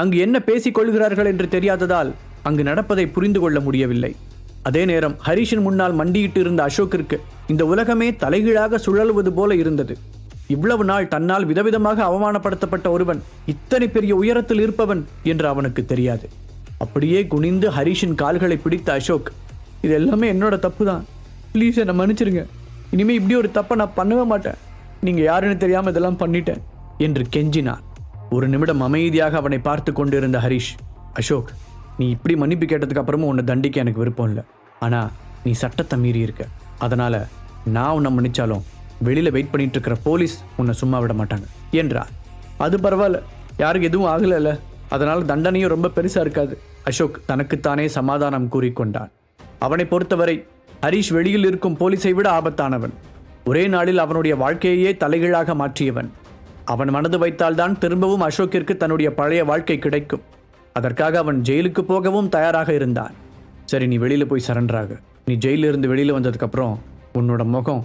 அங்கு என்ன பேசிக் கொள்கிறார்கள் என்று தெரியாததால் அங்கு நடப்பதை புரிந்து கொள்ள முடியவில்லை. அதே நேரம் ஹரிஷின் முன்னால் மண்டியிட்டு இருந்த அசோக்கிற்கு இந்த உலகமே தலைகீழாக சுழலுவது போல இருந்தது. இவ்வளவு நாள் தன்னால் விதவிதமாக அவமானப்படுத்தப்பட்ட ஒருவன் இத்தனை பெரிய உயரத்தில் இருப்பவன் என்று அவனுக்கு தெரியாது. அப்படியே குனிந்து ஹரிஷின் கால்களை பிடித்த அசோக் இது எல்லாமே என்னோட தப்பு தான் ப்ளீஸ் என்னை மன்னிச்சிருங்க. இனிமே இப்படி ஒரு தப்பை நான் பண்ணவே மாட்டேன். நீங்க யாருன்னு தெரியாம இதெல்லாம் பண்ணிட்டேன் என்று கெஞ்சினார். ஒரு நிமிடம் அமைதியாக அவனை பார்த்து கொண்டிருந்த ஹரிஷ் அசோக் நீ இப்படி மன்னிப்பு கேட்டதுக்கு அப்புறமும் உன்னை தண்டிக்க எனக்கு விருப்பம் இல்லை. ஆனால் நீ சட்டத்தை மீறி இருக்க. அதனால நான் உன்னை மன்னிச்சாலும் வெளியில் வெயிட் பண்ணிட்டு இருக்கிற போலீஸ் உன்னை சும்மா விட மாட்டாங்க என்றார். அது பரவாயில்ல. யாருக்கு எதுவும் ஆகலைல்ல. அதனால தண்டனையும் ரொம்ப பெருசாக இருக்காது. அசோக் தனக்குத்தானே சமாதானம் கூறிக்கொண்டான். அவனை பொறுத்தவரை ஹரிஷ் வெளியில் இருக்கும் போலீஸை விட ஆபத்தானவன். ஒரே நாளில் அவனுடைய வாழ்க்கையே தலைகீழாக மாற்றியவன். அவன் மனது வைத்தால்தான் திரும்பவும் அசோக்கிற்கு தன்னுடைய பழைய வாழ்க்கை கிடைக்கும். அதற்காக அவன் ஜெயிலுக்கு போகவும் தயாராக இருந்தான். சரி நீ வெளியில் போய் சரண்டராக நீ ஜெயிலில் இருந்து வந்ததுக்கப்புறம் உன்னோட முகம்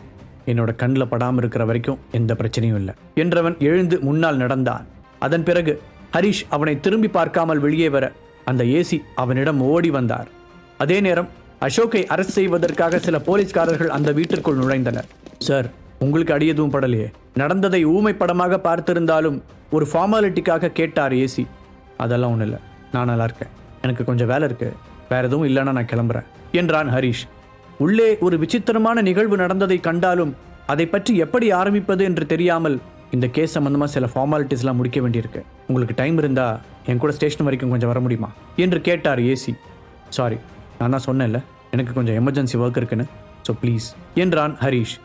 என்னோட கண்ணில் படாமல் இருக்கிற வரைக்கும் எந்த பிரச்சனையும் இல்லை என்றவன் எழுந்து முன்னால் நடந்தான். அதன் பிறகு ஹரிஷ் அவனை திரும்பி பார்க்காமல் வெளியே வர அந்த ஏசி அவனிடம் ஓடி வந்தார். அதே நேரம் அசோக்கை அரசு செய்வதற்காக சில போலீஸ்காரர்கள் அந்த வீட்டிற்குள் நுழைந்தனர். சார் உங்களுக்கு அடி எதுவும் படலையே நடந்ததை ஊமை படமாக பார்த்திருந்தாலும் ஒரு ஃபார்மாலிட்டிக்காக கேட்டார் ஏசி. அதெல்லாம் ஒன்றும் இல்லை நான் நல்லா இருக்கேன். எனக்கு கொஞ்சம் வேலை இருக்கு. வேற எதுவும் இல்லைன்னா நான் கிளம்புறேன் என்றான் ஹரிஷ். உள்ளே ஒரு விசித்திரமான நிகழ்வு நடந்ததை கண்டாலும் அதை பற்றி எப்படி ஆரம்பிப்பது என்று தெரியாமல் இந்த கேஸ் சம்பந்தமாக சில ஃபார்மாலிட்டிஸ்லாம் முடிக்க வேண்டியிருக்கு. உங்களுக்கு டைம் இருந்தா என் கூட ஸ்டேஷன் வரைக்கும் கொஞ்சம் வர முடியுமா? என்று கேட்டார் ஏசி சாரி நான் தான் சொன்னேன்ல எனக்கு கொஞ்சம் எமர்ஜென்சி ஒர்க் இருக்குன்னு. ஸோ ப்ளீஸ் என்றான் ஹரிஷ்.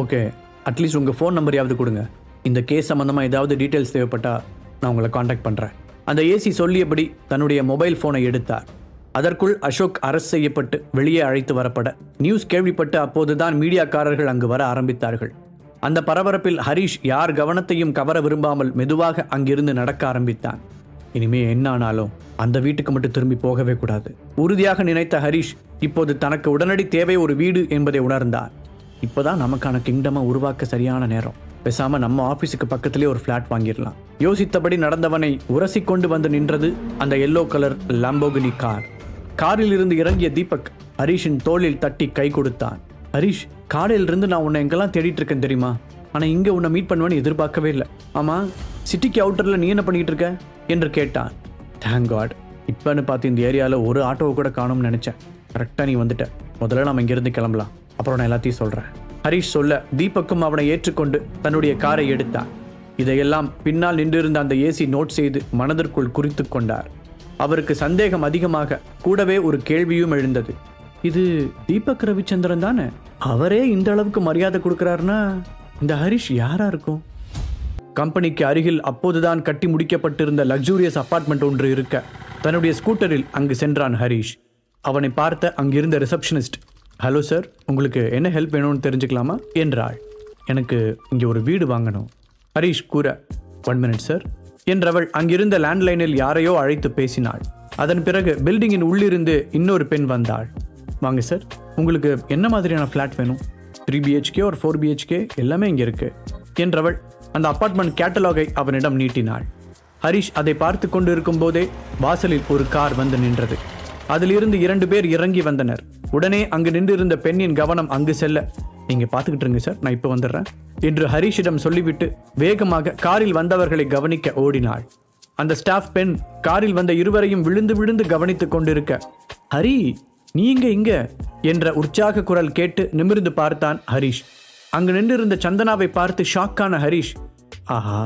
ஓகே அட்லீஸ்ட் உங்கள் ஃபோன் நம்பரையாவது கொடுங்க. இந்த கேஸ் சம்மந்தமாக ஏதாவது டீட்டெயில்ஸ் தேவைப்பட்டால் நான் உங்களை காண்டாக்ட் பண்ணுறேன் அந்த ஏசி சொல்லியபடி தன்னுடைய மொபைல் ஃபோனை எடுத்தார். அதற்குள் அசோக் அரசு செய்யப்பட்டு வெளியே அழைத்து வரப்பட நியூஸ் கேள்விப்பட்டு அப்போதுதான் மீடியாக்காரர்கள் அங்கு வர ஆரம்பித்தார்கள். அந்த பரபரப்பில் ஹரிஷ் யார் கவனத்தையும் கவர விரும்பாமல் மெதுவாக அங்கிருந்து நடக்க ஆரம்பித்தான். இனிமே என்ன ஆனாலும் அந்த வீட்டுக்கு மட்டும் திரும்பி போகவே கூடாது. உறுதியாக நினைத்த ஹரிஷ் இப்போது தனக்கு உடனடி தேவை ஒரு வீடு என்பதை உணர்ந்தார். இப்போ தான் நமக்கான கிங்டமை உருவாக்க சரியான நேரம். பேசாமல் நம்ம ஆஃபீஸுக்கு பக்கத்துலேயே ஒரு ஃபிளாட் வாங்கிடலாம். யோசித்தபடி நடந்தவனை உரசி கொண்டு வந்து நின்றது அந்த எல்லோ கலர் லாம்போகினி கார் காரில் இருந்து இறங்கிய தீபக் ஹரிஷின் தோளில் தட்டி கை கொடுத்தான். ஹரிஷ் காலையிலிருந்து நான் உன்னை எங்கெல்லாம் தேடிட்டு இருக்கேன் தெரியுமா? ஆனால் இங்கே உன்னை மீட் பண்ணுவேன்னு எதிர்பார்க்கவே இல்லை. ஆமாம் சிட்டிக்கு அவுட்டரில் நீ என்ன பண்ணிட்டு இருக்க? என்று கேட்டான். தேங்க் காட் இப்போன்னு பார்த்து இந்த ஏரியாவில் ஒரு ஆட்டோவை கூட காணும்னு நினச்சேன். கரெக்டாக நீ வந்துட்ட. முதல்ல நம்ம இங்கேருந்து கிளம்பலாம். அப்புறம் நான் எல்லாத்தையும் சொல்கிறேன் ஹரிஷ் சொல்ல தீபக்கும் அவனை ஏற்றுக்கொண்டு தன்னுடைய காரை எடுத்தான். இதையெல்லாம் பின்னால் நின்றிருந்த அந்த ஏசி நோட் செய்து மனதிற்குள் குறித்து கொண்டார். அவருக்கு சந்தேகம் அதிகமாக கூடவே ஒரு கேள்வியும் எழுந்தது. இது தீபக் ரவிச்சந்திரன் தானே? அவரே இந்த அளவுக்கு மரியாதை கொடுக்குறாருன்னா இந்த ஹரிஷ் யாரா இருக்கும்? கம்பெனிக்கு அருகில் அப்போதுதான் கட்டி முடிக்கப்பட்டிருந்த லக்ஸூரியஸ் அப்பார்ட்மெண்ட் ஒன்று இருக்க தன்னுடைய ஸ்கூட்டரில் அங்கு சென்றான் ஹரிஷ். அவனை பார்த்த அங்கிருந்த ரிசப்ஷனிஸ்ட் ஹலோ சார் உங்களுக்கு என்ன ஹெல்ப் வேணும்னு தெரிஞ்சுக்கலாமா? என்றாள். எனக்கு இங்கே ஒரு வீடு வாங்கணும். ஹரிஷ் கூற ஒன் மினிட் சார் என்றவள் அங்கிருந்த லேண்ட்லைனில் யாரையோ அழைத்து பேசினாள். அதன் பிறகு பில்டிங்கின் உள்ளிருந்து இன்னொரு பெண் வந்தாள். வாங்க சார் உங்களுக்கு என்ன மாதிரியான ஃப்ளாட் வேணும்? த்ரீ பிஹெச்கே ஒரு ஃபோர் பிஹெச்கே எல்லாமே இங்கே இருக்கு. என்றவள் அந்த அப்பார்ட்மெண்ட் கேட்டலாகை அவனிடம் நீட்டினாள். ஹரிஷ் அதை பார்த்து கொண்டு இருக்கும்போதே வாசலில் ஒரு கார் வந்து நின்றது. அதிலிருந்து இரண்டு பேர் இறங்கி வந்தனர். உடனே அங்கு நின்றிருந்த பெண்ணின் கவனம் அங்கு செல்ல. நீங்க பார்த்துக்கிட்டு இருங்க சார் நான் இப்போ வந்துடுறேன் என்று ஹரிஷிடம் சொல்லிவிட்டு வேகமாக காரில் வந்தவர்களை கவனிக்க ஓடினாள். அந்த ஸ்டாஃப் பெண் காரில் வந்த இருவரையும் விழுந்து விழுந்து கவனித்துக் கொண்டிருக்க ஹரி நீங்க இங்க என்ற உற்சாக குரல் கேட்டு நிமிர்ந்து பார்த்தான் ஹரிஷ். அங்கு நின்றிருந்த சந்தனாவை பார்த்து ஷாக்கான ஹரிஷ் ஆஹா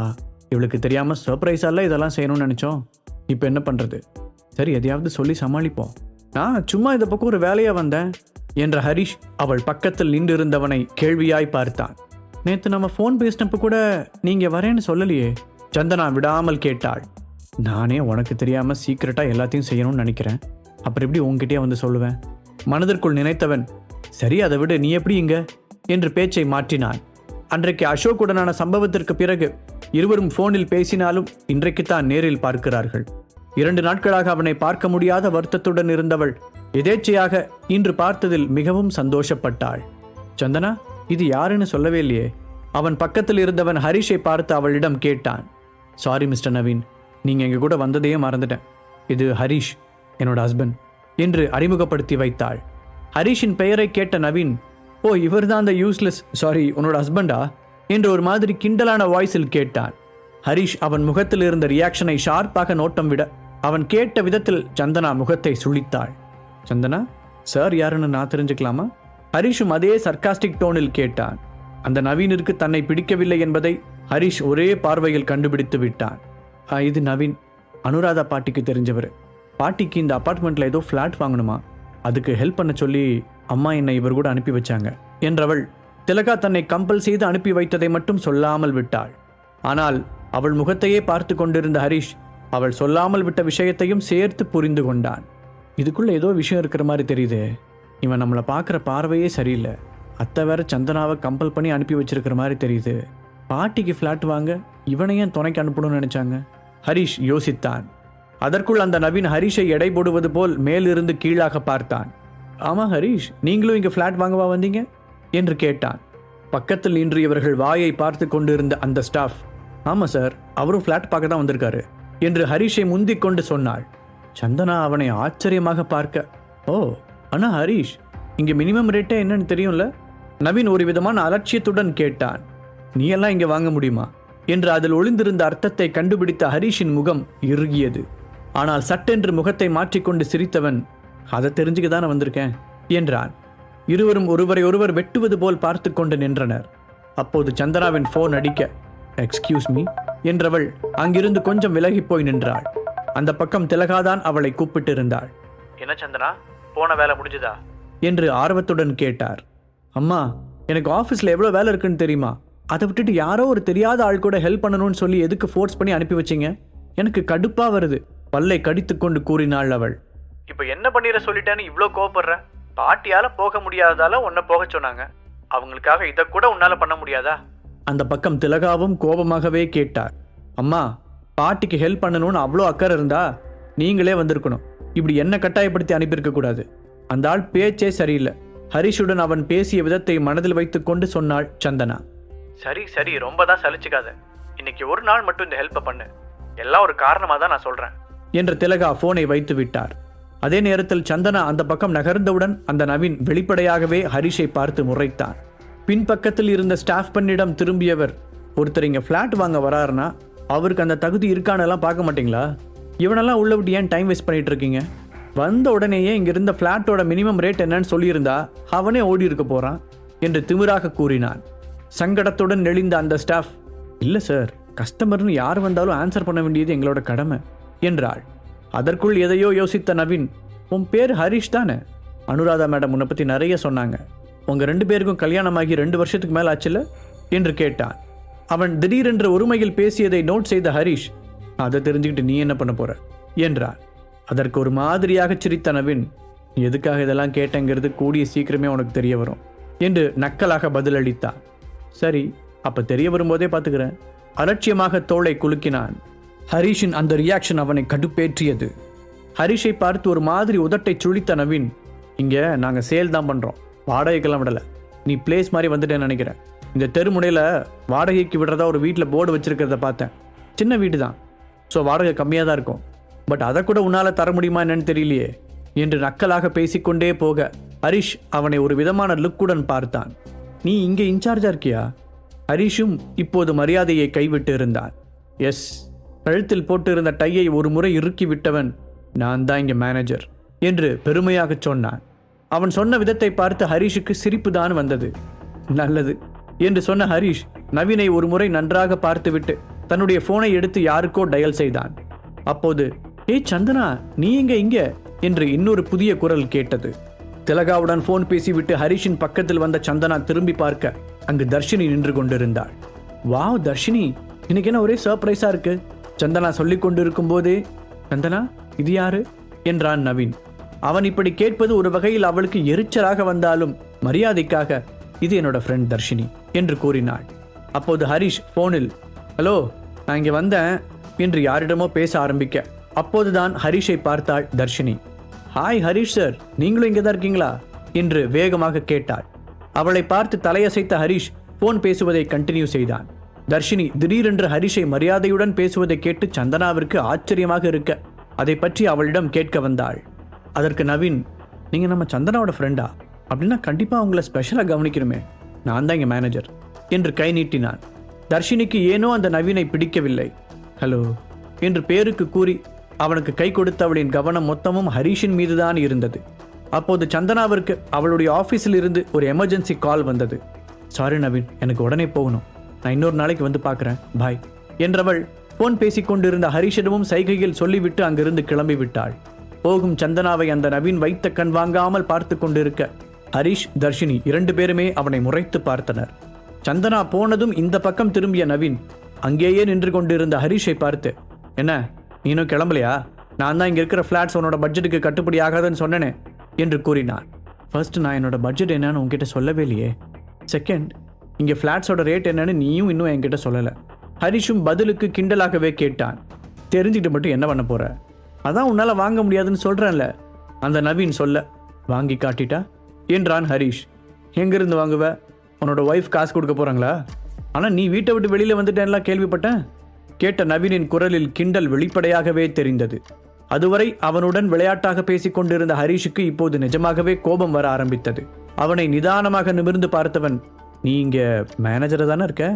இவளுக்கு தெரியாம சர்ப்ரைஸால இதெல்லாம் செய்யணும்னு நினைச்சோம். இப்போ என்ன பண்றது? சரி எதையாவது சொல்லி சமாளிப்போம். நான் சும்மா இந்த பக்கம் ஒரு வேலையா வந்தேன் என்ற ஹரிஷ் அவள் பக்கத்தில் நின்றிருந்தவனை கேள்வியாய் பார்த்தான். நேத்து நம்ம ஃபோன் பேசினப்ப கூட நீங்க வரேன்னு சொல்லலையே சந்தனா விடாமல் கேட்டாள். நானே உனக்கு தெரியாம சீக்கிரட்டா எல்லாத்தையும் செய்யணும்னு நினைக்கிறேன். அப்புறம் எப்படி உன்கிட்டயே வந்து சொல்லுவேன்? மனதிற்குள் நினைத்தவன் சரி அதை விட நீ எப்படி இங்க? என்று பேச்சை மாற்றினான். அன்றைக்கு அசோக்குடனான சம்பவத்திற்கு பிறகு இருவரும் போனில் பேசினாலும் இன்றைக்குத்தான் நேரில் பார்க்கிறார்கள். இரண்டு நாட்களாக அவனை பார்க்க முடியாத வருத்தத்துடன் இருந்தவள் எதேச்சையாக இன்று பார்த்ததில் மிகவும் சந்தோஷப்பட்டாள். சந்தனா இது யாருன்னு சொல்லவே இல்லையே. அவன் பக்கத்தில் இருந்தவன் ஹரிஷை பார்த்து அவளிடம் கேட்டான். சாரி மிஸ்டர் நவீன் நீங்கள் எங்கள் கூட வந்ததையே மறந்துட்டேன். இது ஹரிஷ் என்னோட ஹஸ்பண்ட் என்று அறிமுகப்படுத்தி வைத்தாள். ஹரிஷின் பெயரை கேட்ட நவீன் ஓ இவர்தான் அந்த யூஸ்லெஸ் சாரி உன்னோட ஹஸ்பண்டா என்று ஒரு மாதிரி கிண்டலான வாய்ஸில் கேட்டான். ஹரிஷ் அவன் முகத்தில் இருந்த ரியாக்ஷனை ஷார்ப்பாக நோட்டம் விட அவன் கேட்ட விதத்தில் சந்தனா முகத்தை சுளித்தாள் சந்தனா சார் யாருன்னு நான் தெரிஞ்சுக்கலாமா? ஹரிஷும் அதே சர்க்காஸ்டிக் டோனில் கேட்டான். அந்த நவீனிற்கு தன்னை பிடிக்கவில்லை என்பதை ஹரிஷ் ஒரே பார்வையில் கண்டுபிடித்து விட்டான். இது நவீன். அனுராதா பாட்டிக்கு தெரிஞ்சவர். பாட்டிக்கு இந்த அபார்ட்மெண்ட்ல ஏதோ ஃப்ளாட் வாங்கணுமா? அதுக்கு ஹெல்ப் பண்ண சொல்லி அம்மா என்னை இவர் கூட அனுப்பி வச்சாங்க என்றவள் திலகா தன்னை கம்பல் செய்து அனுப்பி வைத்ததை மட்டும் சொல்லாமல் விட்டாள். ஆனால் அவள் முகத்தையே பார்த்து கொண்டிருந்த ஹரிஷ் அவள் சொல்லாமல் விட்ட விஷயத்தையும் சேர்த்து புரிந்து கொண்டான். இதுக்குள்ள ஏதோ விஷயம் இருக்கிற மாதிரி தெரியுது. இவன் நம்மளை பார்க்குற பார்வையே சரியில்லை. அத்தை வேற சந்தனாவை கம்பல் பண்ணி அனுப்பி வச்சிருக்கிற மாதிரி தெரியுது. பாட்டிக்கு ஃப்ளாட் வாங்க இவனையும் துணைக்கு அனுப்பணும்னு நினைச்சாங்க? ஹரிஷ் யோசித்தான். அதற்குள் அந்த நவீன் ஹரிஷை எடை போடுவது போல் மேலிருந்து கீழாக பார்த்தான். ஆமாம் ஹரிஷ் நீங்களும் இங்கே ஃப்ளாட் வாங்கவா வந்தீங்க? என்று கேட்டான். பக்கத்தில் நின்று இவர்கள் வாயை பார்த்து கொண்டிருந்த அந்த ஸ்டாஃப் ஆமாம் சார். அவரும் ஃப்ளாட் பார்க்க தான் வந்திருக்காரு. என்று ஹரிஷை முந்திக் கொண்டு சொன்னாள். சந்தனா அவனை ஆச்சரியமாக பார்க்க ஓ அண்ணா ஹரிஷ் இங்கே மினிமம் ரேட்டே என்னன்னு தெரியும்ல? நவீன் ஒரு விதமான அலட்சியத்துடன் கேட்டான். நீ எல்லாம் இங்கே வாங்க முடியுமா? என்று அதில் ஒளிந்திருந்த அர்த்தத்தை கண்டுபிடித்த ஹரிஷின் முகம் இறுகியது. ஆனால் சட்டென்று முகத்தை மாற்றிக்கொண்டு சிரித்தவன் அதை தெரிஞ்சுக்க தானே வந்திருக்கேன்? என்றான். இருவரும் ஒருவரை ஒருவர் வெட்டுவது போல் பார்த்து கொண்டு நின்றனர். அப்போது சந்தனாவின் ஃபோன் அடிக்க எக்ஸ்கியூஸ் மீ என்றவள் அங்கிருந்து கொஞ்சம் விலகி போய் நின்றாள். அந்த பக்கம் திலகாதான் அவளை கூப்பிட்டிருந்தாள். என்ன சந்தனா போன வேலை முடிஞ்சுதா? என்று ஆர்வத்துடன் கேட்டார். அம்மா எனக்கு ஆஃபீஸில் எவ்வளோ வேலை இருக்குன்னு தெரியுமா? அதை விட்டுட்டு யாரோ ஒரு தெரியாத ஆள் கூட ஹெல்ப் பண்ணணும்னு சொல்லி எதுக்கு ஃபோர்ஸ் பண்ணி அனுப்பி வச்சீங்க? எனக்கு கடுப்பா வருது. பல்லை கடித்துக்கொண்டு கூறினாள் அவள். இப்போ என்ன பண்ணிட சொல்லிட்டேன்னு இவ்வளோ கோவப்படுற? பாட்டியால போக முடியாததால உன்னை போக சொன்னாங்க. அவங்களுக்காக இதை கூட உன்னால பண்ண முடியாதா? அந்த பக்கம் திலகாவும் கோபமாகவே கேட்டார். அம்மா பாட்டிக்கு ஹெல்ப் பண்ணணும்னு அவ்வளோ அக்கறை இருந்தா நீங்களே வந்திருக்கணும். இப்படி என்ன கட்டாயப்படுத்தி அனுப்பியிருக்க கூடாது. அந்த ஆள் பேச்சே சரியில்லை. ஹரிஷுடன் அவன் பேசிய விதத்தை மனதில் வைத்துக்கொண்டு சொன்னாள் சந்தனா. சரி சரி ரொம்ப தான் சலிச்சுக்காத. இன்னைக்கு ஒரு நாள் மட்டும் இந்த ஹெல்ப்பை பண்ணு. எல்லாம் ஒரு காரணமாக தான் நான் சொல்கிறேன் என்று திலகா ஃபோனை வைத்து விட்டார். அதே நேரத்தில் சந்தனா அந்த பக்கம் நகர்ந்தவுடன் அந்த நவீன் வெளிப்படையாகவே ஹரிஷை பார்த்து முறைத்தான். பின்பக்கத்தில் இருந்த ஸ்டாஃப் பண்ணிடம் திரும்பியவர். ஒருத்தர் இங்கே ஃப்ளாட் வாங்க வராருன்னா அவருக்கு அந்த தகுதி இருக்கானெல்லாம் பார்க்க மாட்டிங்களா? இவனெல்லாம் உள்ள விட்டு ஏன் டைம் வேஸ்ட் பண்ணிட்டு இருக்கீங்க? வந்த உடனேயே இங்கே இருந்த ஃப்ளாட்டோட மினிமம் ரேட் என்னன்னு சொல்லியிருந்தா அவனே ஓடி இருக்க போகிறான் என்று திமிராக கூறினான். சங்கடத்துடன் நெளிந்த அந்த ஸ்டாஃப் இல்லை சார் கஸ்டமர்னு யார் வந்தாலும் ஆன்சர் பண்ண வேண்டியது எங்களோட கடமை என்றாள். அதற்குள் எதையோ யோசித்த நவீன் உன் பேர் ஹரிஷ் தானே? அனுராதா மேடம் உன்னை பற்றி நிறைய சொன்னாங்க. உங்கள் ரெண்டு பேருக்கும் கல்யாணமாகி ரெண்டு வருஷத்துக்கு மேலே ஆச்சுல்ல என்று கேட்டான். அவன் திடீரென்று ஒருமையில் பேசியதை நோட் செய்த ஹரிஷ் அதை தெரிஞ்சுக்கிட்டு நீ என்ன பண்ண போற? என்றான். அதற்கு ஒரு மாதிரியாக சிரித்த நவீன் "நீ எதுக்காக இதெல்லாம் கேட்டங்கிறது கூடிய சீக்கிரமே உனக்கு தெரிய வரும் என்று நக்கலாக பதிலளித்தான். சரி அப்போ தெரிய வரும்போதே பார்த்துக்கிறேன் அலட்சியமாக தோளை குலுக்கினான். ஹரிஷின் அந்த ரியாக்ஷன் அவனை கடுப்பேற்றியது. ஹரிஷை பார்த்து ஒரு மாதிரி உதட்டை சுழித்த நவீன் இங்கே நாங்கள் சேல் தான் பண்ணுறோம் வாடகைக்கெல்லாம் விடலை. நீ பிளேஸ் மாதிரி வந்துட்டேன்னு நினைக்கிறேன். இந்த தெருமுனையில் வாடகைக்கு விடுறதா ஒரு வீட்டில் போர்டு வச்சுருக்கிறத பார்த்தேன். சின்ன வீடு தான். ஸோ வாடகை கம்மியாக தான் இருக்கும். பட் அதை கூட உன்னால் தர முடியுமா என்னன்னு தெரியலையே. என்று நக்கலாக பேசிக்கொண்டே போக ஹரிஷ் அவனை ஒரு விதமான லுக்குடன் பார்த்தான். நீ இங்கே இன்சார்ஜாக இருக்கியா? ஹரிஷும் இப்போது மரியாதையை கைவிட்டு இருந்தான். எஸ் கழுத்தில் போட்டிருந்த டையை ஒரு முறை இறுக்கி விட்டவன் நான் தான் இங்கே மேனேஜர் என்று பெருமையாகச் சொன்னான். அவன் சொன்ன விதத்தை பார்த்து ஹரிஷுக்கு சிரிப்பு தான் வந்தது. நல்லது என்று சொன்ன ஹரிஷ் நவீனை ஒரு முறை நன்றாக பார்த்துவிட்டு தன்னுடைய போனை எடுத்து யாருக்கோ டயல் செய்தான். அப்போது ஏய் சந்தனா நீ எங்க இங்க? என்று இன்னொரு புதிய குரல் கேட்டது. திலகாவுடன் போன் பேசிவிட்டு ஹரிஷின் பக்கத்தில் வந்த சந்தனா திரும்பி பார்க்க அங்கு தர்ஷினி நின்று கொண்டிருந்தாள். வாவ் தர்ஷினி இன்னைக்கு என்ன ஒரே சர்ப்ரைஸா இருக்கு? சந்தனா சொல்லிக் கொண்டிருக்கும் போதே சந்தனா இது யாரு? என்றான் நவீன். அவன் இப்படி கேட்பது ஒரு வகையில் அவளுக்கு எரிச்சலாக வந்தாலும் மரியாதைக்காக இது என்னோட ஃப்ரெண்ட் தர்ஷினி என்று கூறினாள். அப்போது ஹரிஷ் போனில் ஹலோ நான் இங்கே வந்தேன் என்று யாரிடமோ பேச ஆரம்பிக்க. அப்போதுதான் ஹரிஷை பார்த்தாள் தர்ஷினி. ஹாய் ஹரிஷ் சார் நீங்களும் இங்கே தான் இருக்கீங்களா? என்று வேகமாக கேட்டாள். அவளை பார்த்து தலையசைத்த ஹரிஷ் போன் பேசுவதை கண்டினியூ செய்தான். தர்ஷினி திடீரென்று ஹரிஷை மரியாதையுடன் பேசுவதை கேட்டு சந்தனாவிற்கு ஆச்சரியமாக இருக்க அதை பற்றி அவளிடம் கேட்க வந்தாள். அதற்கு நவீன் நீங்கள் நம்ம சந்தனாவோட ஃப்ரெண்டா அப்படின்னா கண்டிப்பாக உங்களை ஸ்பெஷலாக கவனிக்கணுமே. நான் தான் இங்கே மேனேஜர் என்று கை நீட்டினான். தர்ஷினிக்கு ஏனோ அந்த நவீனை பிடிக்கவில்லை. ஹலோ என்று பேருக்கு கூறி அவனுக்கு கை கொடுத்த அவளின் கவனம் மொத்தமும் ஹரிஷின் மீதுதான் இருந்தது. அப்போது சந்தனாவிற்கு அவளுடைய ஆஃபீஸில் இருந்து ஒரு எமர்ஜென்சி கால் வந்தது. சாரி நவீன் எனக்கு உடனே போகணும். நான் இன்னொரு நாளைக்கு வந்து பார்க்குறேன். பாய் என்றவள் ஃபோன் பேசிக் கொண்டிருந்த ஹரிஷிடமும் சைகையில் சொல்லிவிட்டு அங்கிருந்து கிளம்பி விட்டாள் போகும் சந்தனாவை அந்த நவீன் வைத்த கண் வாங்காமல் பார்த்து கொண்டிருக்க ஹரிஷ் தர்ஷினி இரண்டு பேருமே அவனை முறைத்து பார்த்தனர். சந்தனா போனதும் இந்த பக்கம் திரும்பிய நவீன் அங்கேயே நின்று கொண்டிருந்த ஹரிஷை பார்த்து என்ன நீனும் கிளம்பலையா? நான் தான் இங்கே இருக்கிற ஃப்ளாட்ஸ் உன்னோட பட்ஜெட்டுக்கு கட்டுப்படி ஆகாதுன்னு சொன்னேனே என்று கூறினார். ஃபர்ஸ்ட் நான் என்னோட பட்ஜெட் என்னன்னு உங்ககிட்ட சொல்லவே இல்லையே. செகண்ட் இங்கே ஃப்ளாட்ஸோட ரேட் என்னன்னு நீயும் இன்னும் என்கிட்ட சொல்லலை. ஹரிஷும் பதிலுக்கு கிண்டலாகவே கேட்டான். தெரிஞ்சுக்கிட்டு மட்டும் என்ன பண்ண போகிற அதான் உன்னால் வாங்க முடியாதுன்னு சொல்கிறேன்ல அந்த நவீன் சொல்ல வாங்கி காட்டிட்டா? என்றான் ஹரிஷ். எங்கேருந்து வாங்குவ? உன்னோட ஒய்ஃப் காசு கொடுக்க போகிறாங்களா ஆனால் நீ வீட்டை விட்டு வெளியில் வந்துட்டேன்லாம் கேள்விப்பட்டேன். கேட்ட நவீனின் குரலில் கிண்டல் வெளிப்படையாகவே தெரிந்தது. அதுவரை அவனுடன் விளையாட்டாக பேசிக்கொண்டிருந்த ஹரீஷுக்கு ஹரிஷுக்கு இப்போது நிஜமாகவே கோபம் வர ஆரம்பித்தது. அவனை நிதானமாக நிமிர்ந்து பார்த்தவன் நீ இங்கே மேனேஜரை தானே இருக்க?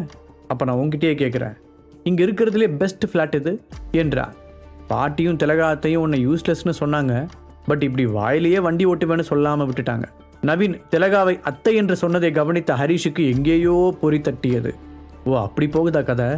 அப்போ நான் உங்ககிட்டயே கேட்குறேன் இங்கே இருக்கிறதுலே பெஸ்ட் ஃப்ளாட் இது என்றான். பாட்டியும் திலகாத்தையும் உன்னை யூஸ்லெஸ்னு சொன்னாங்க. பட் இப்படி வாயிலேயே வண்டி ஓட்டுவேன்னு சொல்லாமல் விட்டுட்டாங்க. நவீன் திலகாவை அத்தை என்று சொன்னதை கவனித்த ஹரிஷுக்கு எங்கேயோ பொறி தட்டியது. ஓ அப்படி போகுதா கதை?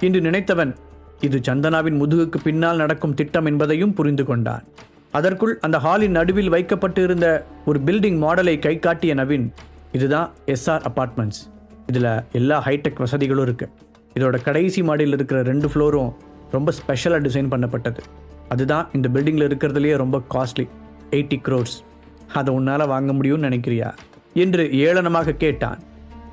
என்று நினைத்தவன் இது சந்தனாவின் முதுகுக்கு பின்னால் நடக்கும் திட்டம் என்பதையும் புரிந்து கொண்டான். அதற்குள் அந்த ஹாலின் நடுவில் வைக்கப்பட்டு இருந்த ஒரு பில்டிங் மாடலை கை காட்டிய நவீன் இதுதான் எஸ்ஆர் அபார்ட்மெண்ட்ஸ் இதில் எல்லா ஹைடெக் வசதிகளும் இருக்கு. இதோட கடைசி மாடியில் இருக்கிற ரெண்டு ஃப்ளோரும் ரொம்ப ஸ்பெஷலாக டிசைன் பண்ணப்பட்டது. அதுதான் இந்த பில்டிங்கில் இருக்கிறதுலையே ரொம்ப காஸ்ட்லி எயிட்டி க்ரோர்ஸ் அதை உன்னால் வாங்க முடியும்னு நினைக்கிறியா? என்று ஏளனமாக கேட்டான்.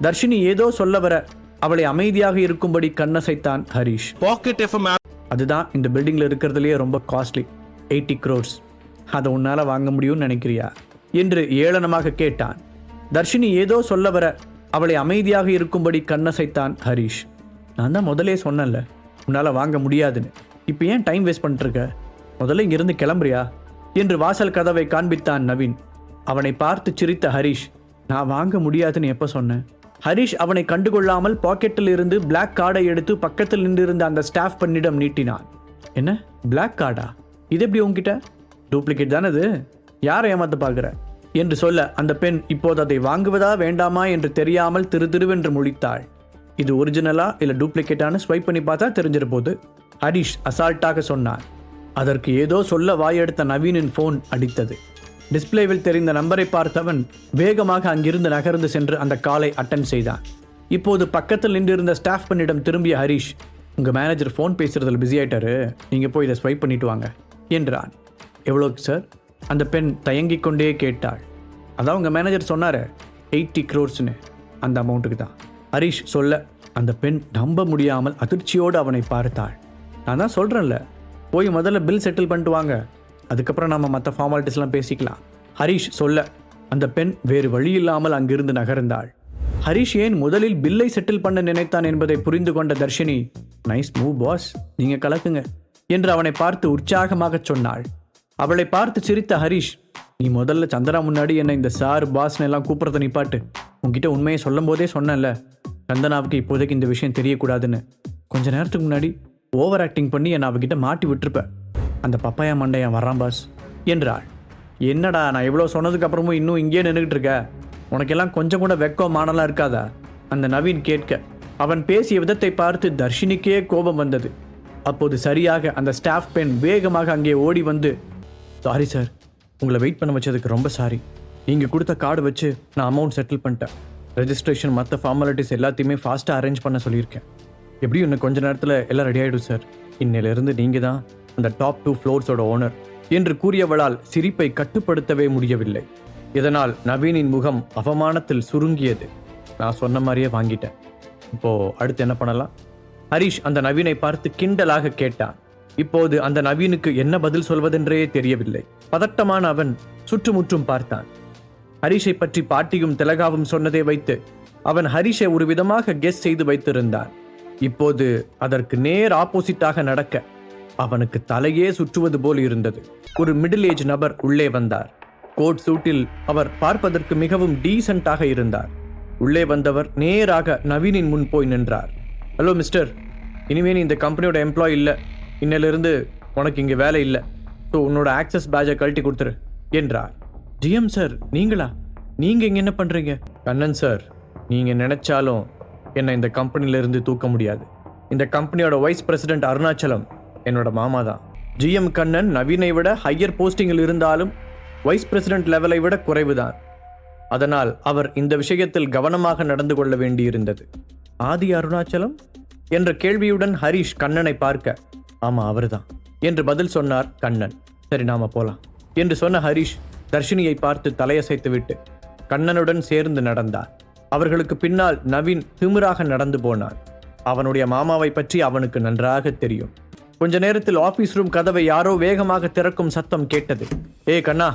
தர்ஷினி ஏதோ சொல்ல வர அவளை அமைதியாக இருக்கும்படி கண்ணசைத்தான் ஹரிஷ். FM app. அதுதான் இந்த பில்டிங்கில் இருக்கிறதுலையே ரொம்ப காஸ்ட்லி எயிட்டி க்ரோர்ஸ் அதை உன்னால் வாங்க முடியும்னு நினைக்கிறியா? என்று ஏளனமாக கேட்டான். தர்ஷினி ஏதோ சொல்ல வர அவளை அமைதியாக இருக்கும்படி கண்ணசைத்தான் ஹரிஷ். நான் தான் முதலே சொன்னேன்ல. உன்னால் வாங்க முடியாதுன்னு. இப்போ ஏன் டைம் வேஸ்ட் பண்ணிட்டுருக்க? முதல்ல இங்கிருந்து கிளம்புறியா? என்று வாசல் கதவை காண்பித்தான் நவீன். அவனை பார்த்து சிரித்த ஹரிஷ் நான் வாங்க முடியாதுன்னு எப்போ சொன்னேன்? ஹரிஷ் அவனை கண்டுகொள்ளாமல் பாக்கெட்டில் இருந்து பிளாக் கார்டை எடுத்து பக்கத்தில் நின்றிருந்த அந்த ஸ்டாஃப் பண்ணிடம் நீட்டினான். என்ன? பிளாக் கார்டா இது எப்படி உங்ககிட்ட டூப்ளிகேட் தானே இது? யாரை ஏமாத்த பார்க்குற? என்று சொல்ல அந்த பெண் இப்போது அதை வாங்குவதா வேண்டாமா? என்று தெரியாமல் திரு திருவென்று முழித்தாள். இது ஒரிஜினலா இல்லை டூப்ளிகேட்டானு ஸ்வைப் பண்ணி பார்த்தா தெரிஞ்சிட போது ஹரிஷ் அசால்ட்டாக சொன்னான் அதற்கு ஏதோ சொல்ல வாயெடுத்த நவீனின் ஃபோன் அடித்தது. டிஸ்பிளேவில் தெரிந்த நம்பரை பார்த்தவன் வேகமாக அங்கிருந்து நகர்ந்து சென்று அந்த காலை அட்டன் செய்தான். இப்போது பக்கத்தில் நின்றிருந்த ஸ்டாஃப் பண்ணிடம் திரும்பிய ஹரிஷ் உங்கள் மேனேஜர் ஃபோன் பேசுறதுல பிஸி ஆயிட்டாரு. நீங்கள் போய் இதை ஸ்வைப் பண்ணிட்டு வாங்க என்றான். எவ்வளோக்கு சார் அந்த பெண் தயங்கிக் கொண்டே கேட்டாள். அதான் உங்கள் மேனேஜர் சொன்னார் எயிட்டி க்ரோர்ஸ்னு அந்த அமௌண்ட்டுக்கு தான். ஹரிஷ் சொல்ல அந்த பெண் நம்ப முடியாமல் அதிர்ச்சியோடு அவனை பார்த்தாள். நான் தான் சொல்கிறேன்ல போய் முதல்ல பில் செட்டில் பண்ணிட்டு வாங்க. அதுக்கப்புறம் நம்ம மற்ற ஃபார்மாலிட்டிஸ்லாம் பேசிக்கலாம். ஹரிஷ் சொல்ல அந்த பெண் வேறு வழி இல்லாமல் அங்கிருந்து நகர்ந்தாள். ஹரிஷ் ஏன் முதலில் பில்லை செட்டில் பண்ண நினைத்தான் என்பதை புரிந்து கொண்ட தர்ஷினி நைஸ் மூவ் பாஸ் நீங்க கலக்குங்க. என்று அவனை பார்த்து உற்சாகமாக சொன்னாள். அவளை பார்த்து சிரித்த ஹரிஷ் நீ முதல்ல சந்திரா முன்னாடி என்னை இந்த சார் பாஸ்னு எல்லாம் கூப்பிட்றத நிப்பாட்டு உன்கிட்ட உண்மையை சொல்லும் போதே சொன்னேன்ல. சந்தனாவுக்கு இப்போதைக்கு இந்த விஷயம் தெரியக்கூடாதுன்னு கொஞ்ச நேரத்துக்கு முன்னாடி ஓவர் ஆக்டிங் பண்ணி என்னை அவகிட்ட மாட்டி விட்டுருப்பேன் அந்த பப்பாயா மண்டையன் வர்றான் பாஸ். என்றாள். என்னடா நான் இவ்வளோ சொன்னதுக்கு அப்புறமும் இன்னும் இங்கேயே நின்றுட்டு இருக்க? உனக்கெல்லாம் கொஞ்சம் கூட வெக்கம் மானலாம் இருக்காதா? அந்த நவீன் கேட்க அவன் பேசிய விதத்தை பார்த்து தர்ஷினிக்கே கோபம் வந்தது. அப்போது சரியாக அந்த ஸ்டாஃப் பெண் வேகமாக அங்கே ஓடி வந்து சாரி சார் உங்களை வெயிட் பண்ண வச்சதுக்கு ரொம்ப சாரி நீங்கள் கொடுத்த கார்டு வச்சு நான் அமௌண்ட் செட்டில் பண்ணிட்டேன். ரெஜிஸ்ட்ரேஷன் மற்ற ஃபார்மாலிட்டிஸ் எல்லாத்தையுமே ஃபாஸ்ட்டாக அரேஞ்ச் பண்ண சொல்லியிருக்கேன். எப்படியும் இன்னும் கொஞ்ச நேரத்தில் எல்லாம் ரெடி ஆகிடும் சார் இன்னிலிருந்து நீங்கள் தான் அந்த டாப் டூ ஃப்ளோர்ஸோட ஓனர் என்று கூறியவளால் சிரிப்பை கட்டுப்படுத்தவே முடியவில்லை. இதனால் நவீனின் முகம் அவமானத்தில் சுருங்கியது. நான் சொன்ன மாதிரியே வாங்கிட்டேன். இப்போ அடுத்து என்ன பண்ணலாம்? ஹரிஷ் அந்த நவீனை பார்த்து கிண்டலாக கேட்டான். இப்போது அந்த நவீனுக்கு என்ன பதில் சொல்வதென்றே தெரியவில்லை. பதட்டமான அவன் சுற்றுமுற்றும் பார்த்தான். ஹரிஷை பற்றி பாட்டியும் திலகாவும் சொன்னதை வைத்து அவன் ஹரிஷை ஒரு விதமாக கெஸ் செய்து வைத்திருந்தான். இப்போது அதற்கு நேர் ஆப்போசிட்டாக நடக்க அவனுக்கு தலையே சுற்றுவது போல் இருந்தது. ஒரு மிடில் ஏஜ் நபர் உள்ளே வந்தார். கோட் சூட்டில் அவர் பார்ப்பதற்கு மிகவும் டீசென்ட்டாக இருந்தார். உள்ளே வந்தவர் நேராக நவீனின் முன் போய் நின்றார். ஹலோ மிஸ்டர் இனிமே நீ இந்த கம்பெனியோட எம்ப்ளாய் இல்லை. இன்னிலிருந்து உனக்கு இங்கே வேலை இல்லை. ஸோ உன்னோட ஆக்சஸ் பேஜை கழட்டி கொடுத்துரு என்றார். ஜிஎம் சார் நீங்களா? நீங்க இங்க என்ன பண்றீங்க? கண்ணன் சார் நீங்க நினைச்சாலும் என்னை இந்த கம்பெனில இருந்து தூக்க முடியாது. இந்த கம்பெனியோட வைஸ் பிரசிடென்ட் அருணாச்சலம் என்னோட மாமா தான். ஜிஎம் கண்ணன் நவீனை விட ஹையர் போஸ்டிங்கில் இருந்தாலும் வைஸ் பிரசிடென்ட் லெவலை விட குறைவு தான். அதனால் அவர் இந்த விஷயத்தில் கவனமாக நடந்து கொள்ள வேண்டியிருந்தது. ஆதி அருணாச்சலம் என்ற கேள்வியுடன் ஹரிஷ் கண்ணனை பார்க்க ஆமா அவர்தான். என்று பதில் சொன்னார் கண்ணன். சரி நாம போலாம். என்று சொன்ன ஹரிஷ் தர்ஷினியை பார்த்து தலையசைத்துவிட்டு கண்ணனுடன் சேர்ந்து நடந்தார். அவர்களுக்கு பின்னால் நவீன் திமிராக நடந்து போனான். அவனுடைய மாமாவை பற்றி அவனுக்கு நன்றாக தெரியும். கொஞ்ச நேரத்தில் ஆபீஸ் ரூம் கதவை யாரோ வேகமாக திறக்கும் சத்தம் கேட்டது. ஏ கண்ணா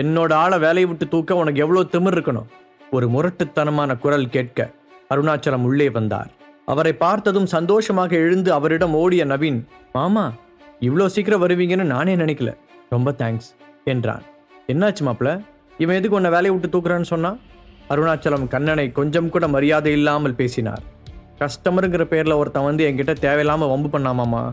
என்னோட ஆளை வேலையை விட்டு தூக்க உனக்கு எவ்வளோ திமிர் இருக்கணும்? ஒரு முரட்டுத்தனமான குரல் கேட்க அருணாச்சலம் உள்ளே வந்தார். அவரை பார்த்ததும் சந்தோஷமாக எழுந்து அவரிடம் ஓடிய நவீன் மாமா இவ்வளோ சீக்கிரம் வருவீங்கன்னு நானே நினைக்கல. ரொம்ப தேங்க்ஸ் என்றான். என்னாச்சு மாப்ள இவன் எதுக்கு உன்னை வேலையை விட்டு தூக்குறான்னு சொன்னா? அருணாச்சலம் கண்ணனை கொஞ்சம் கூட மரியாதை இல்லாமல் பேசினார். கஸ்டமருங்கிற பேர்ல ஒருத்தன் வந்து என்கிட்ட தேவையில்லாம வம்பு பண்ணாமாமா?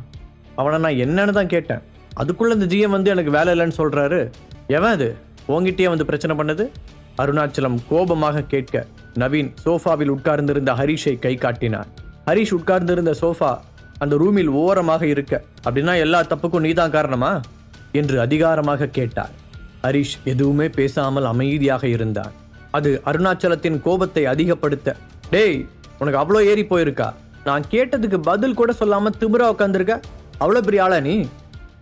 அவனை நான் என்னன்னு தான் கேட்டேன். அதுக்குள்ள இந்த ஜிஎம் வந்து எனக்கு வேலை இல்லைன்னு சொல்றாரு. எவன் அது? உங்ககிட்டயே வந்து பிரச்சனை பண்ணது? அருணாச்சலம் கோபமாக கேட்க நவீன் சோஃபாவில் உட்கார்ந்திருந்த ஹரிஷை கை காட்டினார். ஹரிஷ் உட்கார்ந்திருந்த சோஃபா அந்த ரூமில் ஓரமாக இருக்க அப்படின்னா எல்லா தப்புக்கும் நீதான் காரணமா? என்று அதிகாரமாக கேட்டார். ஹரிஷ் எதுவுமே பேசாமல் அமைதியாக இருந்தான். அது அருணாச்சலத்தின் கோபத்தை அதிகப்படுத்த டேய் உனக்கு அவ்வளோ ஏறி போயிருக்கா? நான் கேட்டதுக்கு பதில் கூட சொல்லாம திமிரா உட்காந்துருக்க அவ்வளோ பெரிய ஆளா நீ?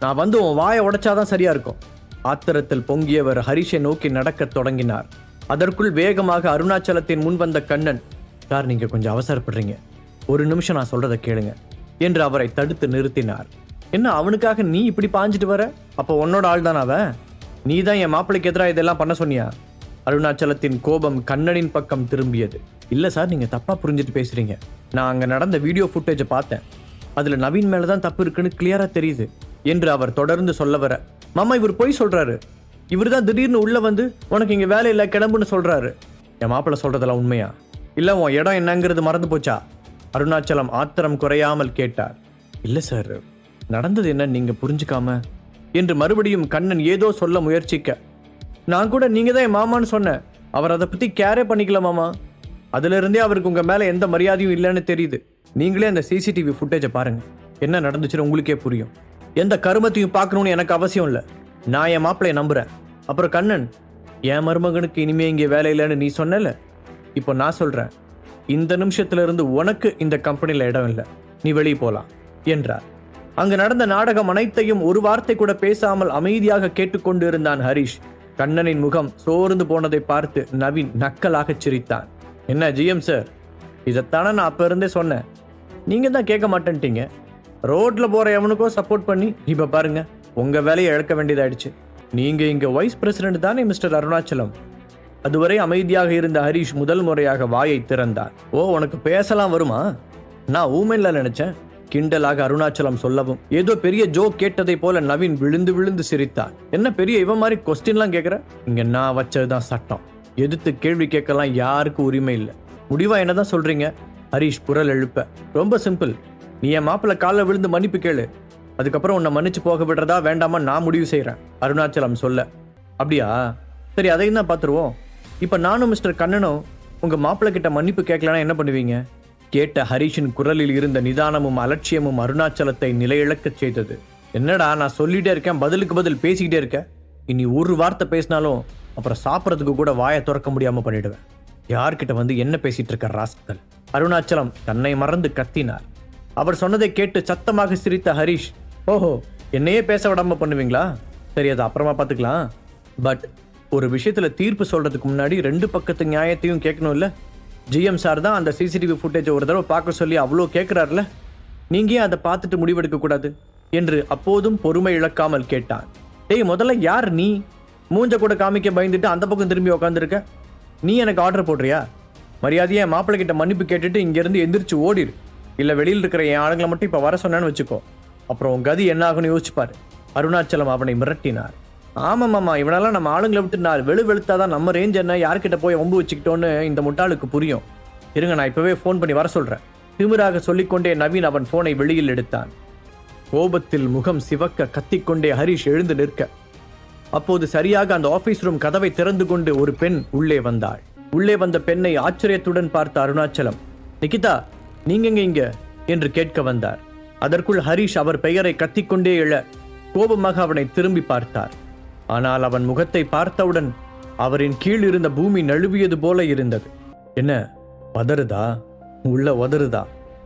நான் வந்து உன் வாயை உடைச்சாதான் சரியா இருக்கும். ஆத்திரத்தில் பொங்கியவர் ஹரிஷை நோக்கி நடக்கத் தொடங்கினார். அதற்குள் வேகமாக அருணாச்சலத்தின் முன் வந்த கண்ணன் சார் நீங்க கொஞ்சம் அவசரப்படுறீங்க. ஒரு நிமிஷம் நான் சொல்றதை கேளுங்க என்று அவரை தடுத்து நிறுத்தினார். என்ன அவனுக்காக நீ இப்படி பாஞ்சிட்டு வர? அப்போ உன்னோட ஆள் தானே அவன்? நீ தான் என் மாப்பிள்ளைக்கு எதிராக இதெல்லாம் பண்ண சொன்னியா? அருணாச்சலத்தின் கோபம் கண்ணனின் பக்கம் திரும்பியது. இல்லை சார் நீங்கள் தப்பாக புரிஞ்சுட்டு பேசுகிறீங்க நான் அங்கே நடந்த வீடியோ ஃபுட்டேஜை பார்த்தேன். அதில் நவீன் மேலே தான் தப்பு இருக்குன்னு கிளியராக தெரியுது என்று அவர் தொடர்ந்து சொல்ல வர. மாமா இவர் பொய் சொல்கிறாரு இவர் தான் திடீர்னு உள்ளே வந்து உனக்கு இங்கே வேலை இல்லை கிளம்புன்னு சொல்கிறாரு என் மாப்பிள்ளை சொல்கிறதெல்லாம் உண்மையா? இல்லை உன் இடம் என்னங்கிறது மறந்து போச்சா? அருணாச்சலம் ஆத்திரம் குறையாமல் கேட்டார். இல்லை சார் நடந்தது என்ன நீங்கள் புரிஞ்சுக்காம என்று மறுபடியும் கண்ணன் ஏதோ சொல்ல முயற்சிக்க. நான் கூட நீங்க தான் என் மாமான்னு சொன்னேன். அவர் அதை பத்தி கேரே பண்ணிக்கல மாமா. அவருக்கு உங்கள் மேலே எந்த மரியாதையும் இல்லைன்னு தெரியுது. நீங்களே அந்த சிசிடிவி ஃபுட்டேஜை பாருங்க. என்ன நடந்துச்சுன்னு உங்களுக்கே புரியும். எந்த கருமத்தையும் பார்க்கணும்னு எனக்கு அவசியம் இல்லை. நான் என் மாப்பிளைய நம்புகிறேன் அப்புறம் கண்ணன் என் மருமகனுக்கு இனிமே இங்கே வேலை இல்லைன்னு நீ சொன்னல? இப்போ நான் சொல்கிறேன் இந்த நிமிஷத்துலேருந்து உனக்கு இந்த கம்பெனியில் இடம் இல்லை. நீ வெளியே போகலாம் என்றார். அங்கு நடந்த நாடகம் அனைத்தையும் ஒரு வார்த்தை கூட பேசாமல் அமைதியாக கேட்டுக்கொண்டு இருந்தான் ஹரிஷ். கண்ணனின் முகம் சோர்ந்து போனதை பார்த்து நவீன் நக்கலாகச் சிரித்தான். என்ன ஜிஎம் சார்? இதைத்தானே நான் அப்ப இருந்தே சொன்னேன். நீங்க தான் கேட்க மாட்டேன்ட்டீங்க. ரோட்ல போற எவனுக்கோ சப்போர்ட் பண்ணி இப்ப பாருங்க உங்க வேலையை இழக்க வேண்டியதாயிடுச்சு. நீங்க இங்க வைஸ் பிரசிடென்ட் தானே மிஸ்டர் அருணாச்சலம்? அதுவரை அமைதியாக இருந்த ஹரிஷ் முதல் முறையாக வாயை திறந்தார் ஓ உனக்கு பேசலாம் வருமா? நான் ஊமென்ல நினைச்சேன். கிண்டலாக அருணாச்சலம் சொல்லவும் ஏதோ பெரிய ஜோக் கேட்டதை போல நவீன் விழுந்து விழுந்து சிரித்தார் என்ன பெரிய இவன் மாதிரி கொஸ்டின்லாம் கேட்குற இங்க நான் வச்சதுதான் சட்டம். எதிர்த்து கேள்வி கேட்கலாம் யாருக்கு உரிமை இல்லை. முடிவா என்னதான் சொல்றீங்க? ஹரிஷ் குரல் எழுப்ப. ரொம்ப சிம்பிள். நீ என் மாப்பிள்ள காலில் விழுந்து மன்னிப்பு கேளு. அதுக்கப்புறம் உன்னை மன்னிச்சு போக விடுறதா வேண்டாமா நான் முடிவு செய்கிறேன் அருணாச்சலம் சொல்ல. அப்படியா? சரி அதையும் தான் பார்த்துருவோம். இப்போ நானும் மிஸ்டர் கண்ணனும் உங்கள் மாப்பிள்ளை கிட்ட மன்னிப்பு கேட்கலன்னா என்ன பண்ணுவீங்க? கேட்ட ஹரிஷின் குரலில் இருந்த நிதானமும் அலட்சியமும் அருணாச்சலத்தை நிலையிழக்கச் செய்தது. என்னடா நான் சொல்லிட்டே இருக்கேன் பதிலுக்கு பதில் பேசிக்கிட்டே இருக்கேன் இனி ஒரு வார்த்தை பேசினாலும் அப்புறம் சாப்பிட்றதுக்கு கூட வாயை திறக்க முடியாமல் பண்ணிடுவேன். யார்கிட்ட வந்து என்ன பேசிட்டு இருக்க ராஸ்கல்? அருணாச்சலம் தன்னை மறந்து கத்தினார். அவர் சொன்னதை கேட்டு சத்தமாக சிரித்த ஹரிஷ் ஓஹோ என்னையே பேச விடாம பண்ணுவீங்களா? சரி அது அப்புறமா பார்த்துக்கலாம். பட் ஒரு விஷயத்துல தீர்ப்பு சொல்றதுக்கு முன்னாடி ரெண்டு பக்கத்து நியாயத்தையும் கேட்கணும்ல? ஜிஎம் சார் தான் அந்த சிசிடிவி ஃபுட்டேஜை ஒரு தடவை பார்க்க சொல்லி அவ்வளோ கேட்குறாருல நீங்கள் ஏன் அதை பார்த்துட்டு முடிவெடுக்க கூடாது? என்று அப்போதும் பொறுமை இழக்காமல் கேட்டான் டேய் முதல்ல யார் நீ? மூஞ்ச கூட காமிக்க பயந்துட்டு அந்த பக்கம் திரும்பி உக்காந்துருக்க? நீ எனக்கு ஆர்டர் போடுறியா? மரியாதையை என் மாப்பிள்ளை கிட்ட மன்னிப்பு கேட்டுட்டு இங்கேருந்து எந்திரிச்சு ஓடிடு இல்லை வெளியில் இருக்கிற என் ஆளுங்களை மட்டும் இப்போ வர சொன்னேன்னு வச்சுக்கோ. அப்புறம் உன் கதி என்ன ஆகும்னு யோசிச்சுப்பார். அருணாச்சலம் அவனை மிரட்டினார். ஆமாம் இவனெல்லாம் நம்ம ஆளுங்களை விட்டு நான் வெளு வெளுத்தாதான் நம்ம ரேஞ்ச் என்ன யார்கிட்ட போய் ஒம்பு வச்சுக்கிட்டோன்னு இந்த முட்டாளுக்கு புரியும். இருங்க நான் இப்போவே ஃபோன் பண்ணி வர சொல்கிறேன் திமிராக சொல்லிக்கொண்டே நவீன் அவன் ஃபோனை வெளியில் எடுத்தான். கோபத்தில் முகம் சிவக்க கத்திக்கொண்டே ஹரிஷ் எழுந்து நிற்க. அப்போது சரியாக அந்த ஆபீஸ் ரூம் கதவை திறந்து கொண்டு ஒரு பெண் உள்ளே வந்தாள். உள்ளே வந்த பெண்ணை ஆச்சரியத்துடன் பார்த்த அருணாச்சலம் நிகிதா நீங்க இங்க? என்று கேட்க வந்தார். அதற்குள் ஹரிஷ் அவர் பெயரை கத்திக்கொண்டே எழ கோபமாக அவனை திரும்பி பார்த்தார். ஆனால் அவன் முகத்தை பார்த்தவுடன் அவரின் கீழ் இருந்த பூமி நழுவியது போல இருந்தது. என்ன பதறுதா உள்ள உதறுதா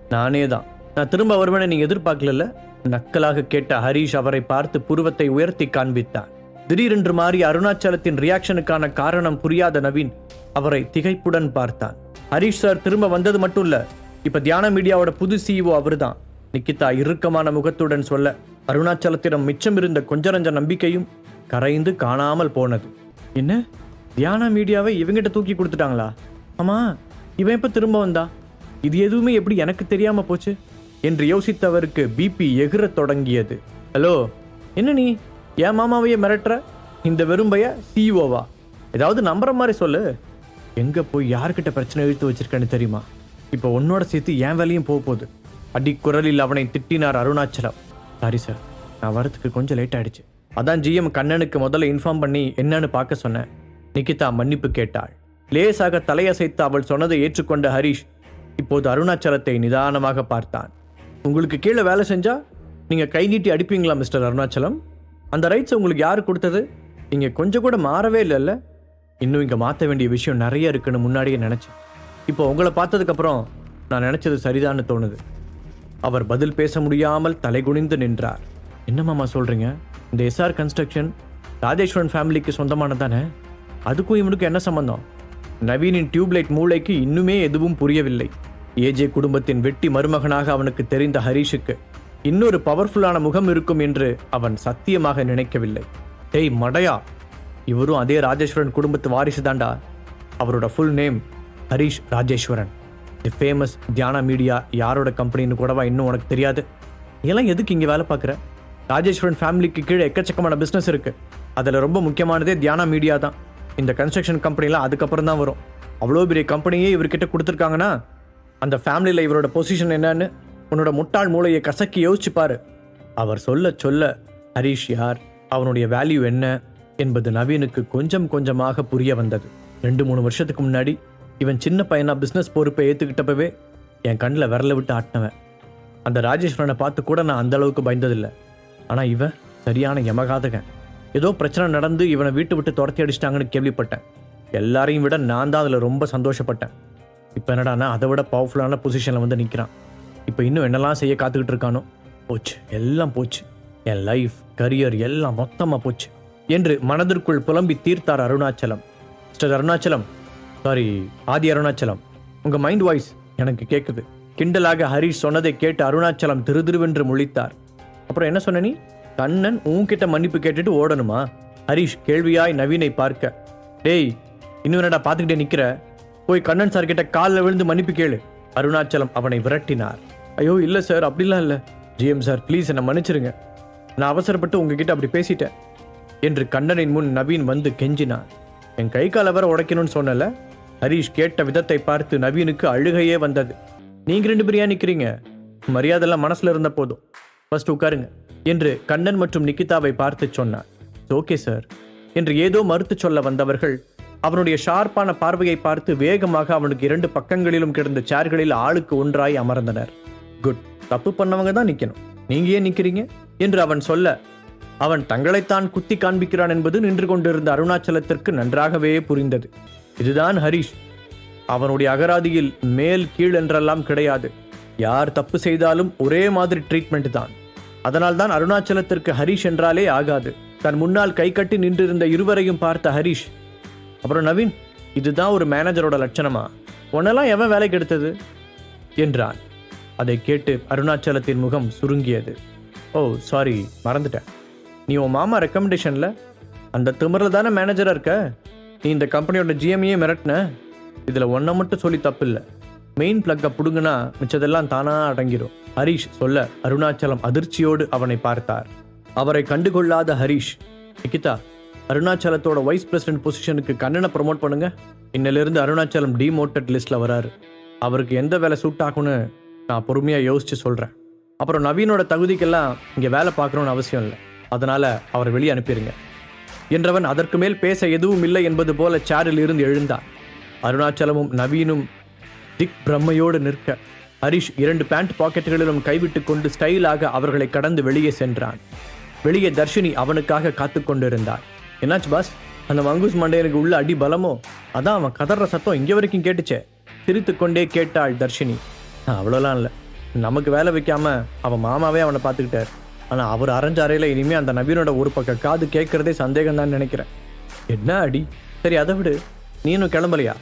நானே தான் நான் திரும்ப வருவேனை நீ எதிர்பார்க்கல நக்கலாக கேட்ட ஹரிஷ் அவரை பார்த்து புருவத்தை உயர்த்தி காண்பித்தான். திடீரென்று மாறி அருணாச்சலத்தின் ரியாக்ஷனுக்கான காரணம் புரியாத நவீன் அவரை திகைப்புடன் பார்த்தான். ஹரிஷ் சார் திரும்ப வந்தது மட்டும் இல்ல இப்ப தியான மீடியாவோட புது சிஇஓ அவர்தான். நிக்கிதா இறுக்கமான முகத்துடன் சொல்ல அருணாச்சலத்திடம் மிச்சம் இருந்த கொஞ்சரஞ்ச நம்பிக்கையும் கரைந்து காணாமல் போனது. என்ன? தியானா மீடியாவை இவங்கிட்ட தூக்கி கொடுத்துட்டாங்களா? ஆமா இவன் எப்ப திரும்ப வந்தா? இது எதுவுமே எப்படி எனக்கு தெரியாம போச்சு? என்று யோசித்தவருக்கு பிபி எகிற தொடங்கியது. ஹலோ என்ன நீ? என் மாமாவையே மிரட்டுற? இந்த வெறும்பைய சிஇஓவா ஏதாவது நம்புற மாதிரி சொல்லு. எங்க போய் யார்கிட்ட பிரச்சனை இழுத்து வச்சிருக்கேன்னு தெரியுமா? இப்போ உன்னோட சேர்த்து என் வேலையும் போக போகுது. அடி குரலில் அவனை திட்டினார் அருணாச்சலம். சாரி சார் நான் வரதுக்கு கொஞ்சம் லேட் ஆயிடுச்சு. அதான் ஜிஎம் கண்ணனுக்கு முதல்ல இன்ஃபார்ம் பண்ணி என்னன்னு பார்க்க சொன்னேன் நிகிதா மன்னிப்பு கேட்டாள். லேசாக தலையசைத்து அவள் சொன்னதை ஏற்றுக்கொண்ட ஹரிஷ் இப்போது அருணாச்சலத்தை நிதானமாக பார்த்தான். உங்களுக்கு கீழே வேலை செஞ்சா நீங்கள் கை நீட்டி அடிப்பீங்களா மிஸ்டர் அருணாச்சலம்? அந்த ரைட்ஸ் உங்களுக்கு யார் கொடுத்தது? நீங்கள் கொஞ்சம் கூட மாறவே இல்லைல்ல? இன்னும் இங்கே மாற்ற வேண்டிய விஷயம் நிறைய இருக்குன்னு முன்னாடியே நினச்சேன். இப்போ உங்களை பார்த்ததுக்கப்புறம் நான் நினச்சது சரிதான்னு தோணுது. அவர் பதில் பேச முடியாமல் தலைகுனிந்து நின்றார். என்ன மாமா சொல்றீங்க? இந்த எஸ்ஆர் கன்ஸ்ட்ரக்ஷன் ராஜேஸ்வரன் ஃபேமிலிக்கு சொந்தமானதானே? அதுக்கும் இவனுக்கு என்ன சம்பந்தம்? நவீனின் டியூப்லைட் மூளைக்கு இன்னுமே எதுவும் புரியவில்லை. ஏஜே குடும்பத்தின் வெட்டி மருமகனாக அவனுக்கு தெரிந்த ஹரிஷுக்கு இன்னொரு பவர்ஃபுல்லான முகம் இருக்கும் என்று அவன் சத்தியமாக நினைக்கவில்லை. டேய் மடையா! இவரும் அதே ராஜேஸ்வரன் குடும்பத்து வாரிசு தாண்டா. அவரோட full name Harish Rajeswaran. The famous Dhiyana media யாரோட கம்பெனின்னு கூடவா இன்னும் உனக்கு தெரியாது? இதெல்லாம் எதுக்கு இங்கே வேலை பார்க்குற? ராஜேஸ்வரன் ஃபேமிலிக்கு கீழே எக்கச்சக்கமான பிஸ்னஸ் இருக்கு. அதில் ரொம்ப முக்கியமானதே தியானா மீடியா தான். இந்த கன்ஸ்ட்ரக்ஷன் கம்பெனிலாம் அதுக்கப்புறம் தான் வரும். அவ்வளோ பெரிய கம்பெனியே இவர்கிட்ட கொடுத்துருக்காங்கன்னா அந்த ஃபேமிலியில் இவரோட பொசிஷன் என்னன்னு உன்னோட முட்டாள் மூளையை கசக்கி யோசிச்சுப்பார் அவர் சொல்ல சொல்ல ஹரிஷ் யார்? அவனுடைய வேல்யூ என்ன? என்பது நவீனுக்கு கொஞ்சம் கொஞ்சமாக புரிய வந்தது. ரெண்டு மூணு வருஷத்துக்கு முன்னாடி இவன் சின்ன பையனா பிஸ்னஸ் பொறுப்பை ஏற்றுக்கிட்டப்பவே என் கண்ணில் விரல விட்டு ஆட்டினவன். அந்த ராஜேஸ்வரனை பார்த்து கூட நான் அந்த அளவுக்கு பயந்ததில்லை. ஆனால் இவன் சரியான யமகாதகன். ஏதோ பிரச்சனை நடந்து இவனை வீட்டு விட்டு துரத்தி அடிச்சிட்டாங்கன்னு கேள்விப்பட்டேன். எல்லாரையும் விட நான் தான் அதில் ரொம்ப சந்தோஷப்பட்டேன். இப்போ என்னடானா அதை விட பவர்ஃபுல்லான பொசிஷனில் வந்து நிற்கிறான் இப்போ இன்னும் என்னெல்லாம் செய்ய காத்துக்கிட்டு இருக்கானோ? போச்சு எல்லாம் போச்சு. என் லைஃப் கரியர் எல்லாம் மொத்தமாக போச்சு. என்று மனதிற்குள் புலம்பி தீர்த்தார் Arunachalam. Mister Arunachalam sorry Aadhi Arunachalam. உங்கள் மைண்ட் வாய்ஸ் எனக்கு கேட்குது கிண்டலாக ஹரிஷ் சொன்னதை கேட்டு அருணாச்சலம் திருதிருவென்று முழித்தார். அப்புறம் என்ன சொன்ன நீ? கண்ணன் உன்கிட்ட மன்னிப்பு கேட்டுட்டு ஓடணுமா? ஹரிஷ் கேள்வியாய் நவீனை பார்க்க. டேய் இன்னும் என்னடா பார்த்துக்கிட்டே நிக்கிற? போய் கண்ணன் சார் கிட்ட காலில் விழுந்து மன்னிப்பு கேளு. அருணாச்சலம் அவனை விரட்டினார். ஐயோ இல்லை சார் அப்படிலாம் இல்லை. ஜிஎம் சார் ப்ளீஸ் என்னை மன்னிச்சிருங்க. நான் அவசரப்பட்டு உங்ககிட்ட அப்படி பேசிட்டேன். என்று கண்ணனின் முன் நவீன் வந்து கெஞ்சினான். என் கை கால வர உடைக்கணும்னு சொன்னல? ஹரீஷ் கேட்ட விதத்தை பார்த்து நவீனுக்கு அழுகையே வந்தது. நீங்க ரெண்டு பேரும் ஏன் மரியாதை மரியாதைலாம் மனசுல இருந்த போதும். ஃபர்ஸ்ட் உட்காருங்க. என்று கண்ணன் மற்றும் நிக்கிதாவை பார்த்து சொன்னார். ஓகே சார் என்று ஏதோ மறுத்து சொல்ல வந்தவர்கள் அவனுடைய ஷார்ப்பான பார்வையை பார்த்து வேகமாக அவனுக்கு இரண்டு பக்கங்களிலும் கிடந்த சேர்களில் ஆளுக்கு ஒன்றாய் அமர்ந்தனர். குட் தப்பு பண்ணவங்க தான் நிற்கணும் நீங்க ஏன் நிற்கிறீங்க என்று அவன் சொல்ல அவன் தங்களைத்தான் குத்தி காண்பிக்கிறான் என்பது நின்று கொண்டிருந்த அருணாச்சலத்திற்கு நன்றாகவே புரிந்தது. இதுதான் ஹரிஷ். அவனுடைய அகராதியில் மேல் கீழ் என்றெல்லாம் கிடையாது. யார் தப்பு செய்தாலும் ஒரே மாதிரி ட்ரீட்மெண்ட் தான். அதனால்தான் அருணாச்சலத்திற்கு ஹரிஷ் என்றாலே ஆகாது. தன் முன்னால் கை கட்டி நின்றிருந்த இருவரையும் பார்த்த ஹரிஷ் அப்புறம் நவீன் இதுதான் ஒரு மேனேஜரோட லட்சணமா? உன்னெல்லாம் எவன் வேலைக்கு எடுத்தது? என்றான். அதை கேட்டு அருணாச்சலத்தின் முகம் சுருங்கியது. ஓ சாரி மறந்துட்டேன். நீ உன் மாமா ரெக்கமெண்டேஷனில் அந்த திமிரில் தானே மேனேஜராக இருக்க? நீ இந்த கம்பெனியோட ஜிஎம்ஏ மிரட்டின? இதில் ஒன்றை மட்டும் சொல்லி தப்பு இல்லை மெயின் பிளக்கை புடுங்கினா மிச்சதெல்லாம் தானா அடங்கிடும் ஹரிஷ் சொல்ல அருணாச்சலம் அதிர்ச்சியோடு அவனை பார்த்தார். அவரை கண்டுகொள்ளாத ஹரிஷ் நிகிதா அருணாச்சலத்தோட வைஸ் பிரசிடென்ட் பொசிஷனுக்கு கண்ணனை ப்ரமோட் பண்ணுங்க. இன்னிலிருந்து அருணாச்சலம் டிமோட்டட் லிஸ்ட்ல வராரு. அவருக்கு எந்த வேலை சூட் ஆகும்னு நான் பொறுமையாக யோசிச்சு சொல்கிறேன் அப்புறம் நவீனோட தகுதிக்கெல்லாம் இங்கே வேலை பார்க்கணும்னு அவசியம் இல்லை. அதனால அவரை வெளியே அனுப்பிடுங்க என்றவன் அதற்கு மேல் பேச எதுவும் இல்லை என்பது போல சேரில் இருந்து எழுந்தான். அருணாச்சலமும் நவீனும் திக் பிரம்மையோடு நிற்க. ஹரிஷ் இரண்டு பேண்ட் பாக்கெட்டுகளிலும் கைவிட்டு கொண்டு ஸ்டைலாக அவர்களை கடந்து வெளியே சென்றான். வெளியே தர்ஷினி அவனுக்காக காத்து கொண்டிருந்தார் என்னாச்சு பாஸ்? அந்த மங்கூஸ் மண்டையனுக்கு உள்ள அடி பலமோ? அதான் அவன் கதற சத்தம் இங்கே வரைக்கும் கேட்டுச்சே. சிரித்துக் கொண்டே கேட்டாள் தர்ஷினி. அவ்வளோலாம் இல்லை. நமக்கு வேலை வைக்காம அவன் மாமாவே அவனை பார்த்துக்கிட்டார். ஆனால் அவர் அரைஞ்ச அறையில் இனிமேல் அந்த நவீனோட ஒரு பக்கம் காது கேட்கறதே சந்தேகம் தான் நினைக்கிறேன். என்ன அடி? சரி அதை விடு. நீனும் கிளம்பலையா?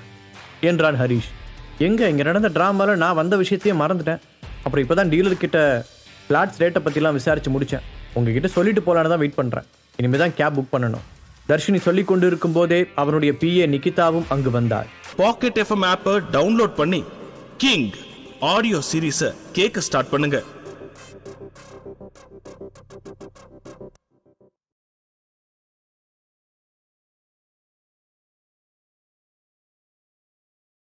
என்றான் ஹரிஷ். எங்கே? இங்கே நடந்த ட்ராமாவில் நான் வந்த விஷயத்தையே மறந்துட்டேன். அப்புறம் இப்போ தான் டீலர்கிட்ட ஃப்ளாட்ஸ் ரேட்டை பற்றிலாம் விசாரித்து முடித்தேன் உங்ககிட்ட சொல்லிட்டு போகலான்னு தான் வெயிட் பண்ணுறேன் இனிமே தான் கேப் புக் பண்ணணும். தர்ஷினி சொல்லி கொண்டு இருக்கும் போதே அவனுடைய பிஏ நிகிதாவும் அங்கு வந்தார் பாக்கெட் எஃப்எம் ஆப்பை டவுன்லோட் பண்ணி கிங் ஆடியோ சீரீஸை கேட்க ஸ்டார்ட் பண்ணுங்கள்